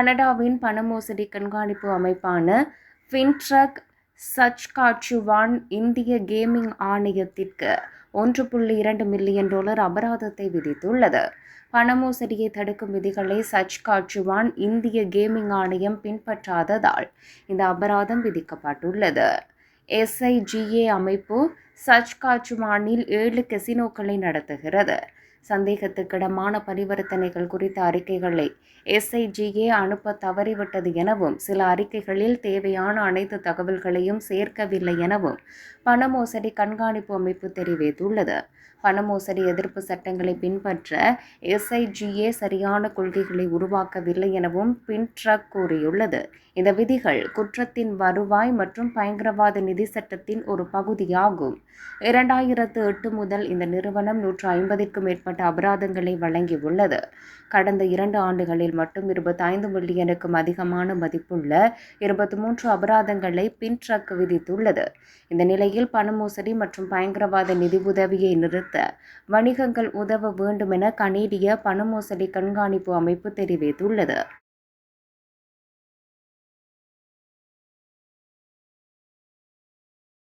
கனடாவின் பண மோசடி கண்காணிப்பு அமைப்பான ஃபின்ட்ரக் சச்காட்சுவான் இந்திய கேமிங் ஆணையத்திற்கு ஒன்று புள்ளி இரண்டு மில்லியன் டாலர் அபராதத்தை விதித்துள்ளது. பண மோசடியை தடுக்கும் விதிகளை சச்காட்சுவான் இந்திய கேமிங் ஆணையம் பின்பற்றாததால் இந்த அபராதம் விதிக்கப்பட்டுள்ளது. எஸ்ஐஜிஏ அமைப்பு சச்காச்சுவானில் ஏழு கெசினோக்களை நடத்துகிறது. சந்தேகத்துக்கிடமான பரிவர்த்தனைகள் குறித்த அறிக்கைகளை எஸ்ஐஜிஏ அனுப்ப தவறிவிட்டது எனவும் சில அறிக்கைகளில் தேவையான அனைத்து தகவல்களையும் சேர்க்கவில்லை எனவும் பண மோசடி கண்காணிப்பு அமைப்பு தெரிவித்துள்ளது. பண மோசடி எதிர்ப்பு சட்டங்களை பின்பற்ற எஸ்ஐஜிஏ சரியான கொள்கைகளை உருவாக்கவில்லை எனவும் பின்ட்ரக் கூறியுள்ளது. இந்த விதிகள் குற்றத்தின் வருவாய் மற்றும் பயங்கரவாத நிதி சட்டத்தின் ஒரு பகுதியாகும். இரண்டாயிரத்து எட்டு முதல் இந்த நிறுவனம் நூற்று ஐம்பதிற்கும் மேற்பட்ட அபராதங்களை வழங்கியுள்ளது கடந்த இரண்டு ஆண்டுகளில் மட்டும் இருபத்தைந்து மில்லியனுக்கும் அதிகமான மதிப்புள்ள இருபத்தி மூன்று அபராதங்களை பின்ட்ரக் விதித்துள்ளது. இந்த நிலையில் பண மோசடி மற்றும் பயங்கரவாத நிதி உதவியை நிறுத்த வணிகங்கள் உதவ வேண்டும் என கனேடிய பண மோசடி கண்காணிப்பு அமைப்பு தெரிவித்துள்ளது.